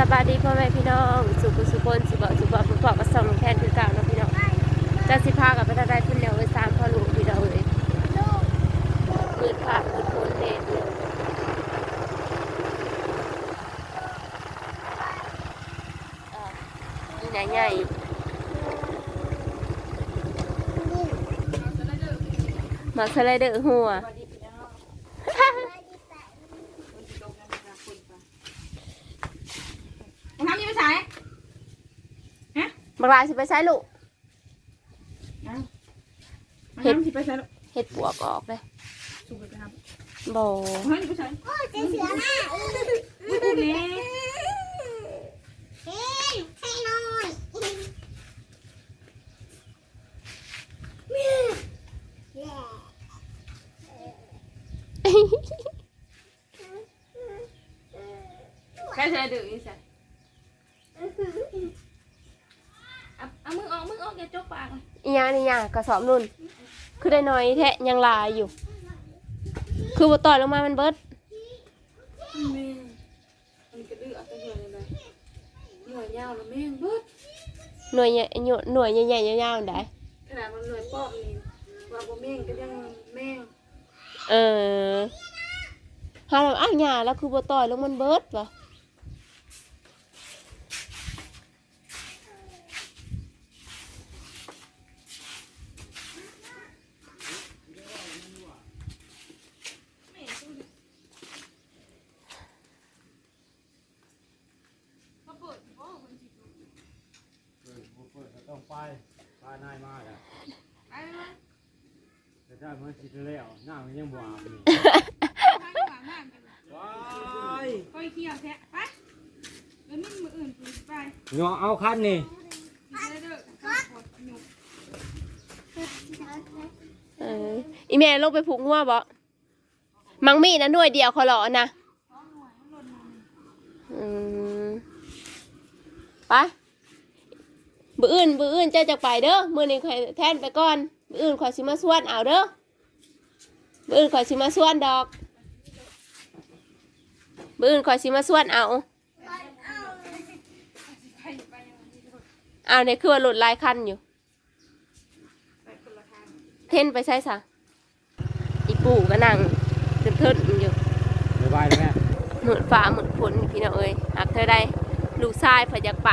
สบายดีพ่อแม่พี่น้องสุขสุขคนสิบอกสุบอกสุบอกมาส่งแทนคือเก่าเนะพี่น้องจะสิพากับไปได้ขึ้นแนวไว้สามพ่อลูกพี่น้องเลยมืดผ่ามืดพ้นเด่นเลยอ่านี่ไหนใหญ่มาสไลเดอร์หัว มึงทำยังไม่ใช่ฮะ บักลาสิไปใช้ลูกมึงทำที่ไปใช่ลูกเห็ดปวกออกเลยสูบไปทำบอมึงทำที่ไปใช่โอ้ยเจ๊เสือหน้าไม่พูดเลยเฮ้ยให้หน่อยแย่ใครใช่ดื้อนี่ใช่เอามือออกมือออกอย่าจกปาก อี หยังนี่หยังกระสอบนุ่น คือได้น้อยแท้ยังหลายอยู่ คือบ่ต่อยลงมามันเบิดแม่มันกระดื้อเอาตัวใหญ่เลยหน่วยยาวแล้วแม่งเบิดหน่วยใหญ่หน่วยหน่วยใหญ่ๆยาวๆได้ขนาดมันหน่วยปอบนี่ว่าบ่แม่งก็ยังแม่งเออหาแล้วอ้าวหญ้าแล้วคือบ่ต่อยลงมันเบิดวะ มาเปิดบ่คนสิ เปิดบ่เปิดก็ต้องไปไปนายมากอะ ไปเลย แต่ถ้ามันสิแล้วหน้ามันยังบ่อาบนี่ไปหวานน้ำกันว้ายก้อยเขียวแท้ไปแล้วมึงมืออื่นกูไปเนาะเอาคันนี่ได้เด้อหนุกเอออีแม่ลงไปผูกงัวบ่มังมีนะหน่วยเดียวขอหล่อนะไปบื้ออื่นบื้ออื่นเจ้าจะไปเด้อ มื้อนี้ข่อยแทนไปก่อน บื้ออื่นข่อยสิมาสวนเอาเด้อ บื้ออื่นข่อยสิมาส่วนดอกบื้ออื่นข่อยสิมาส่วนเอา เอาเนี่ยคือว่าหลุดหลายคันอยู่ไปคนละทางเท่นไปใช่สะอีปู่ก็นั่งเทินๆอยู่บ๊ายบายเลยแม่หมืดฟ้าหมืดฝนพี่น้องเอ้ยหากเธอได้ลูกชายพอยากไป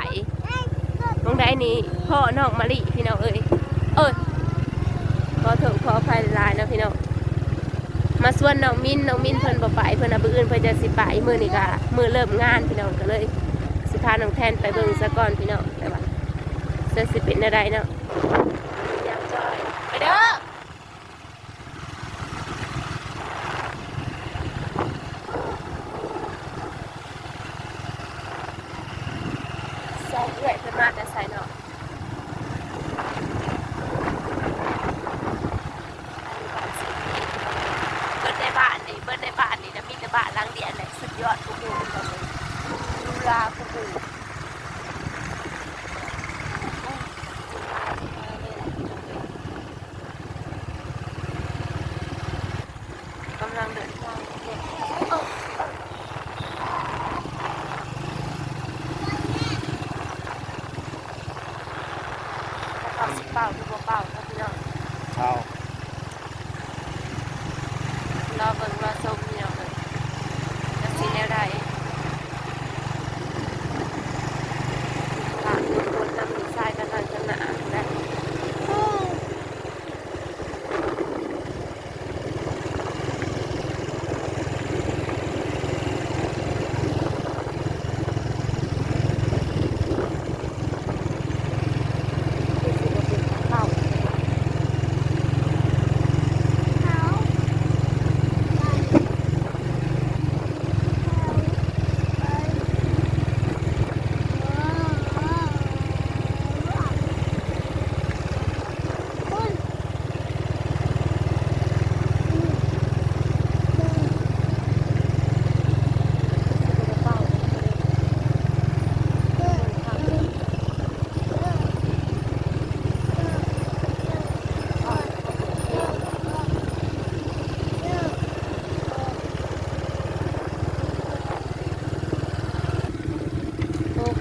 ตรงได้นี่พ่อน้องมะลิพี่น้องเอ้ย เอ้ยขอโทษขออภัยหลายๆนะพี่น้องมา ส่วนน้องมินน้องมินเพิ่นบ่ไปเพิ่นเอาบื้ออื่นเพิ่นจะสิไปมื้อนี้ก็มื้อเริ่มงานพี่น้องก็เลยสิพาน้องแทนไปเบิ่งซะก่อนพี่น้องแต่ว่าจะสิเป็นอะไรเนาะอยากจอยไปเด้อ ใส่เอื่อยเพิ่นมาแต่ใส่เนาะเบิดในบ้านนี่เบิดในบ้านนี่นะมีแต่บ้านหลังเดียวเลยสุดยอดกูมูเลยดูลากูมูกำลังเดินทางเนี่ย เขาสิเป่าหรือบ่เป่าครับพี่น้อง เอา รอเบิ่งรอชมพี่น้องเลยจะสิแนวใดฝากทุกคนนำดีไซน์กันหน่อยกันหนานะคือสิบ่เป็นข้าว เขา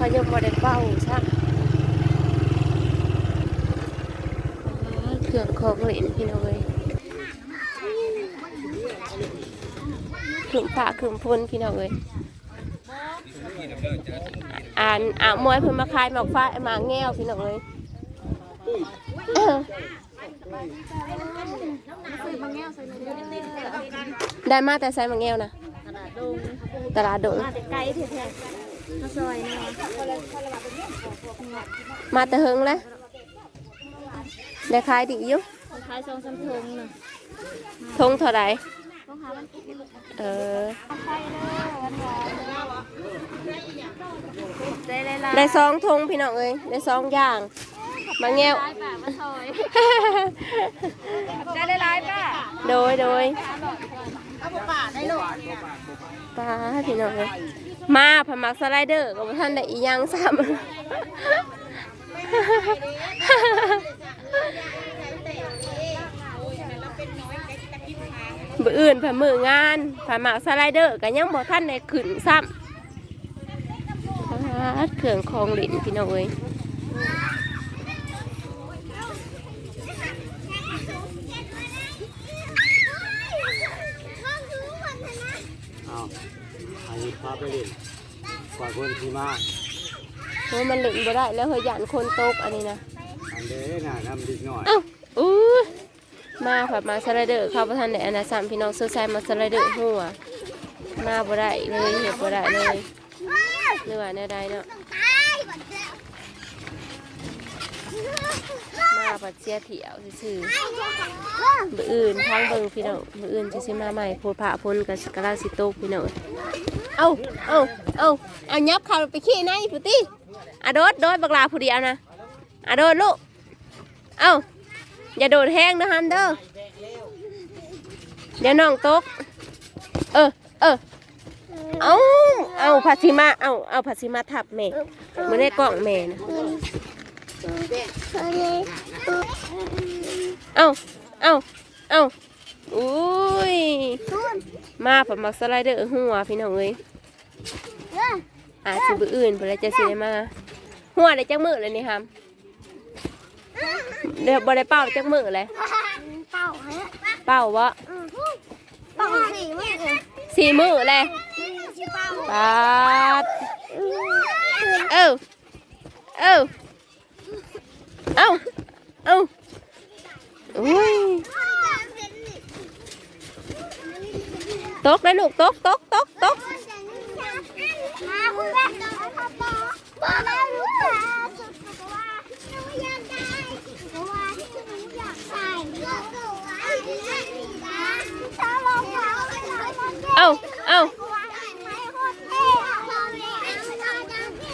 เขายังบ่ได้เป้าซะเครื่องของเล่นพี่น้องเอ้ยเครื่องผ้าเครื่องพ่นพี่น้องเอ้ยอ่านอ่ามวยเพิ่นมาขายหมากฟ้าหมากแง้วพี่น้องเอ้ยได้มาแต่ไซมังเงวนะตลาดดงไกลแท้ๆ มาซอยนี่มาแต่เฮงเลยได้ขายดีอยู่ขายสองสามทงน่ะทงเท่าไหร่ต้องหาวันกินเออใช่เด้อวันวานได้เลยล่ะได้สองทงพี่น้องเอ้ยได้สองอย่างมาเงวร้ายป่ะมาซอยได้เลยร้ายป่ะโดยโดยเอาป่าได้ลูกป้าพี่น้องเอ้ย มาผมักสไลเดอร์กับท่านได้อีหยังซ้ำบืออื่นผ่ามืองานผ่าหมากสไลเดอร์กับยังบอกท่านได้ขึ้นซ้ำเครื่องคองหลินพี่น้องเอ้ย อ้าวอันนี้ พาไปเล่นกว่าคนที่มาโอ้ยมันหลินบ่ได้แล้วเฮยหยานคนตกอันนี้นะอันเด้น่ะน้ำดิกหน่อยเอ้าอู้ยมาผัดมาสไลเดอร์เข้าประทานในอนาสามพี่น้องเสื้อใส่มาสไลเดอร์หัวมาบ่ได้เลยเห็บบ่ได้เลยเนื้อแน่ใดเนาะมาปัดเสียเถี่ยวซื่อๆมืออื่นทางเบิ่งพี่น้องมืออื่นจะสิมาใหม่โพดผ่าพ้นกับกระลาสิโตกพี่น้อง เอาเอาเอาเอายับเขาไปขี้ในพุติอะโดดโดดบักลาผู้เดียวนะอะโดดลูก เอาอย่าโดดแห้งนะฮันเด้อเดี๋ยวน้องตก เออ เออ เอาเอาผัดซีมา เอาเอาผัดซีมาทับแม่ม่ได้กล่องแม่นะเอาเอาเอาอุ้ย มาผัดมักสไลเดอร์หัวพี่น้องเอ้ยอาจสิบอื่นเพื่อจะสิได้มาหัวได้จักมือเลยนี่ครับเดี๋ยวบ่ได้เป่าจักมือเลยเป่าฮะเป่าวะเป่าสี่มือสี่มือเลยชื่อเป่าปาดเอ้าเอ้าเอ้าเอ้าอุ้ย ตกเลยลูกตกตกตกตก มาคุณแม่พ่อปอบอกแล้วรู้ค่ะสุดก็ว่าหนูอยากได้ก็ว่าที่หนูอยากใส่ก็ก็ว่าที่หนูอยากถ้าลองเท้าไปหน่อยมันเก่ง เอ้าเอ้า ก็ว่าให้ไม่โคตรเท่อะพอเลยเอาไปนอนยังไง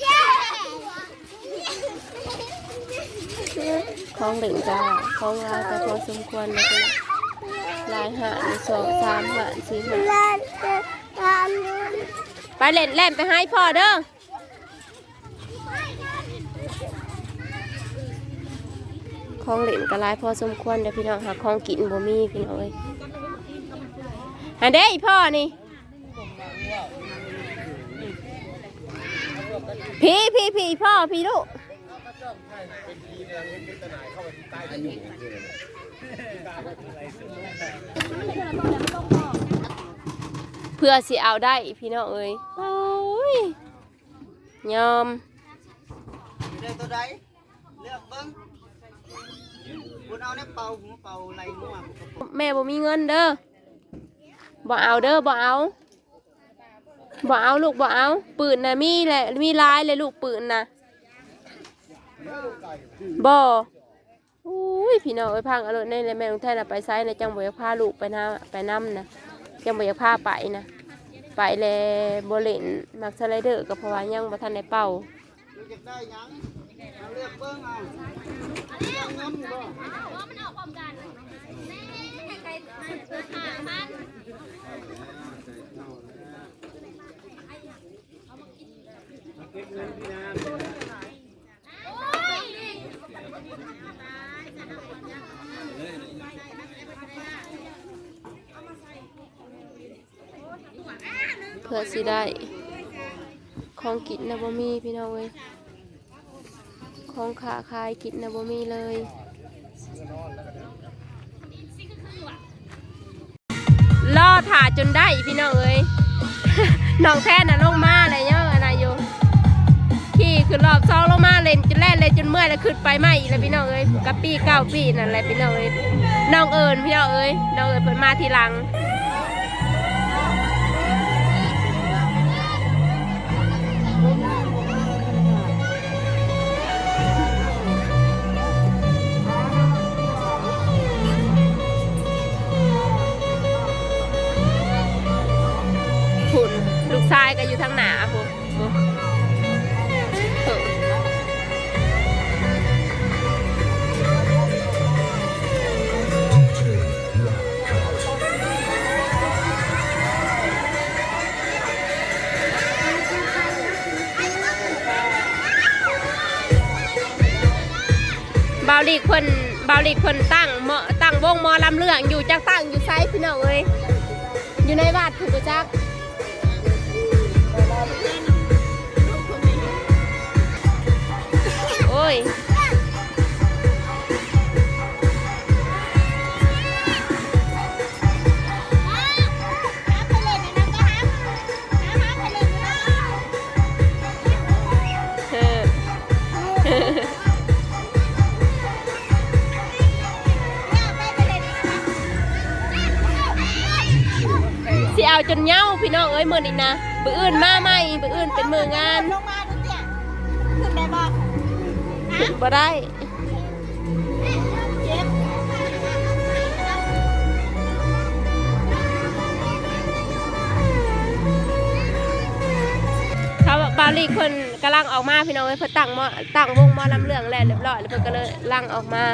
เย้ ข องเหล่งจ้าของลายแต่พอสมควรนะจ๊ะลายหาดสองสามหาสี่หาดเล่นตามดูไปเล่นเล่นไปให้พ่อเด้อของเล่นก็หลายพอสมควรเด้อพี่น้องหาของกินบ่มีพี่น้องเอ้ยอันเด้อีพ่อนี่พี่พี่พี่พ่อพี่ลูก เพื่อสิเอาได้พี่น้องเอ้ยโอ้ยยอมเลือกตัวใดเลือกเบิ้งคุณเอาเนี่ยเป่าผมเป่าไหลงัวผมก็แม่บ่มีเงินเด้อบ่เอาเด้อบ่เอาบ่เอาลูกบ่เอาปืนน่ะมีแหละมีหลายเลยลูกปืนน่ะ บ่อุ้ยพี่น้องเอ้ยพังเอารถในแม่ของแท้น่ะไปไซน่ะจังบ่อยากพาลูกไปนะไปนํนะจังบ่อยากพาไปนะไปแลบ่เล่นมักสไลเดอร์ก็เพวายังบ่ทันได้เป่าเอาเลือกเบิ้งเอาเลือกเงินบ่เก็บเงินพี่น้ำ เพื่อสิได้ของกินนะบ่มีพี่น้องเอ้ยของขาขายกินนะบ่มีเลยล่อถ่าจนได้พี่น้องเอ้ยน้องแท้น่ะลงมาเลยเนาะอะไรอยู่ขี่คือรอบสองลงมาเล่นจนแล่นเลยจนเมื่อยแล้วขึ้นไปใหม่อีกแล้วพี่น้องเอ้ยกับปีเก้าปีนั่นแหละพี่น้องเอ้ยน้องเอิญพี่น้องเอ้ยน้องเอิญเพิ่นมาทีหลัง บาวลีกคนบาวลีกคนตั้งเหมตั้งวงหมอลำเรื่องอยู่จักตั้งอยู่ไซพี่น้องเอ้ยอยู่ในวัดถูกจักโอ้ย จนเย้าพี่น้องเอ้ยมือนี้นะปือื่นมาใหม่ปือื่นเป็นมืองานลงมาดูเตี่ยขึ้นได้บอกขึ้นบ่ได้เจ็บเขาบาลีคนกำลังออกมาพี่น้องเอ้ยเพิ่นตั้งมอตั้งวงมอลำเรื่องแล้วเรียบร้อยแล้วเพิ่นก็เลยลังออกมา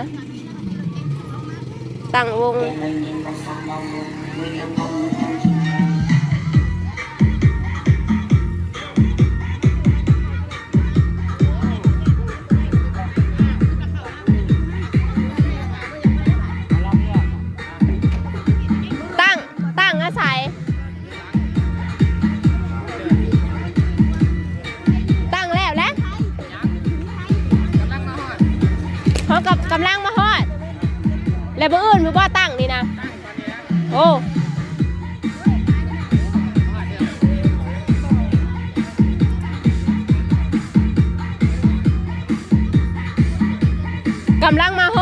ตั้งวงำลังมาฮ